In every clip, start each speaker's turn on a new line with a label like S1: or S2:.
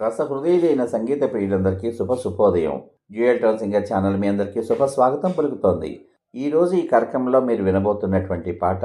S1: రసహృదయులైన సంగీత ప్రియులందరికీ శుభ శుభోదయం. Jewel singer channel మీ అందరికీ శుభ స్వాగతం పలుకుతోంది. ఈ రోజు ఈ కార్యక్రమంలో మీరు వినబోతున్నటువంటి పాట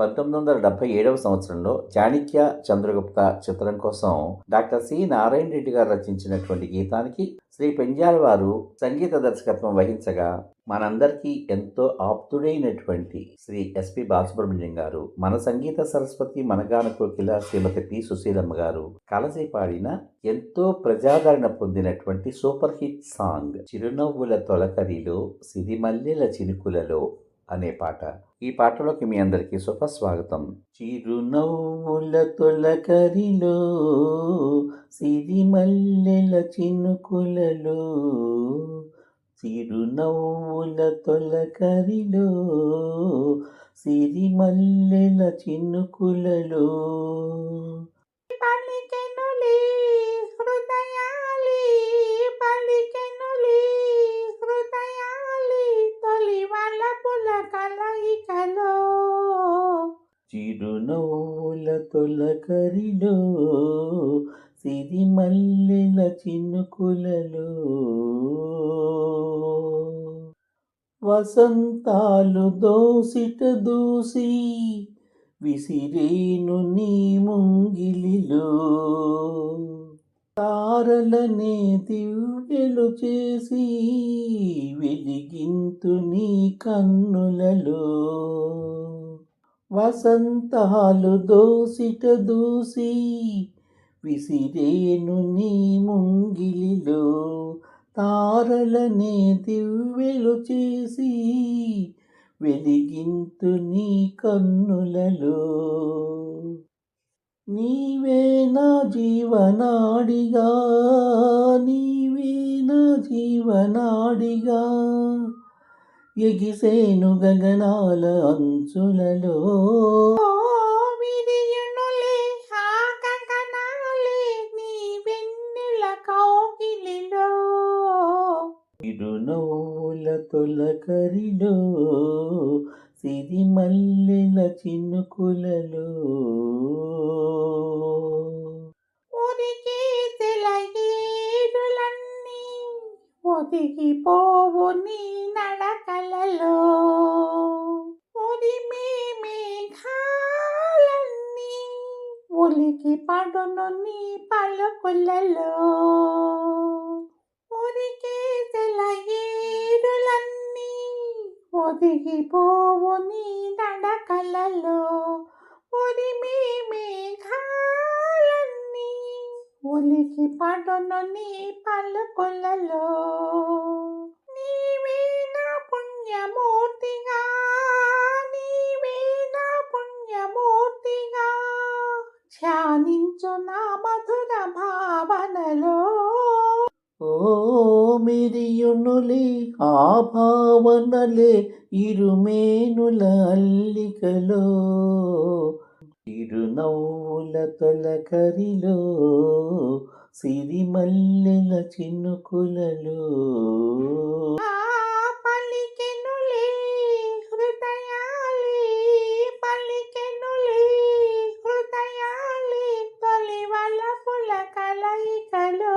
S1: పంతొమ్మిది వందల డెబ్బై ఏడవ సంవత్సరంలో చాణిక్య చంద్రగుప్త చిత్రం కోసం డాక్టర్ సి నారాయణ రెడ్డి గారు రచించినటువంటి గీతానికి శ్రీ పెంజాల వారు సంగీత దర్శకత్వం వహించగా మనందరికీ ఎంతో ఆప్తుడైనటువంటి శ్రీ ఎస్పి బాలసుబ్రహ్మణ్యం గారు మన సంగీత సరస్వతి మనగాన కోకిల శ్రీమతి పి సుశీలమ్మ గారు కలసి పాడిన ఎంతో ప్రజాదరణ పొందినటువంటి సూపర్ హిట్ సాంగ్ చిరునవ్వుల తొలకరిలో సిరిమల్లెల చినుకులలో అనే పాట. ఈ పాటలోకి మీ అందరికీ స్వాగతం చిరునవ్వుల తొలకరిలో సిరిమల్లెల చినుకులలో చిరునవ్వుల తొలకరిలో సిరిమల్లెల చినుకులలో.
S2: పలికెనులే హృదయాలి పలికెనులే హృదయాలి తొలి వలపుల కలయికలో.
S1: చిరునవ్వుల తొలకరిలో సిరిమల్లెల చినుకులలో. వసంతాలు దోసిట దూసి విసిరేను నీ ముంగిలిలో. తారలనే దివ్యలు చేసి వెలిగింతు నీ కన్నులలో. వసంతాలు దోసిట దూసి విసిరేను నీ ముంగిలిలో. తారలనే దివ్వెలు చేసి వెలిగింతు నీ కన్నులలో. నీవే నా జీవనాడిగా నీవే నా జీవనాడిగా. ఎగిసేను గగనాల అంచులలో. చిరునవ్వుల తొలకరిలో సిరిమల్లెల చినుకులలో.
S2: ఉరికి తెలగేరులన్నీ ఒదిగిపోవు నీ నడకలలో. ఉరిమే మేఘాలన్నీ ఉలికి పడును నీ పలుకులలో. ఒదిగిపోవు నీ నడకలలో. ఉరిమే మేఘాలన్నీ ఉలికి పడును నీ పలుకులలో. నీవే నా పుణ్యమూర్తిగా నీవే నా పుణ్యమూర్తిగా ధ్యానించు నా మధుర భావనలో.
S1: ఓ మిరియునులే ఆ భావనలే ఇరుమేనుల అల్లికలో చిరునవ్వుల తొలకరిలో సిరిమల్లెల చినుకులలో.
S2: ఆ పలికెనులే హృదయాలి పలికెనులే హృదయాలి కలయికలో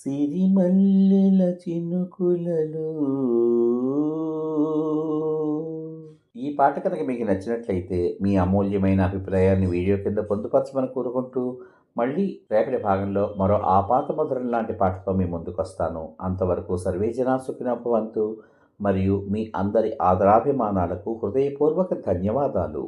S1: సిరిమల్లెల చినుకులలో. ఈ పాట కనుక మీకు నచ్చినట్లయితే మీ అమూల్యమైన అభిప్రాయాన్ని వీడియో కింద పొందుపరచమని కోరుకుంటూ మళ్ళీ రేపటి భాగంలో మరో ఆపాత మధురం లాంటి పాటతో మీ ముందుకు వస్తాను అంతవరకు సర్వేజన సుఖినోపవంతు మరియు మీ అందరి ఆదరాభిమానాలకు హృదయపూర్వక ధన్యవాదాలు.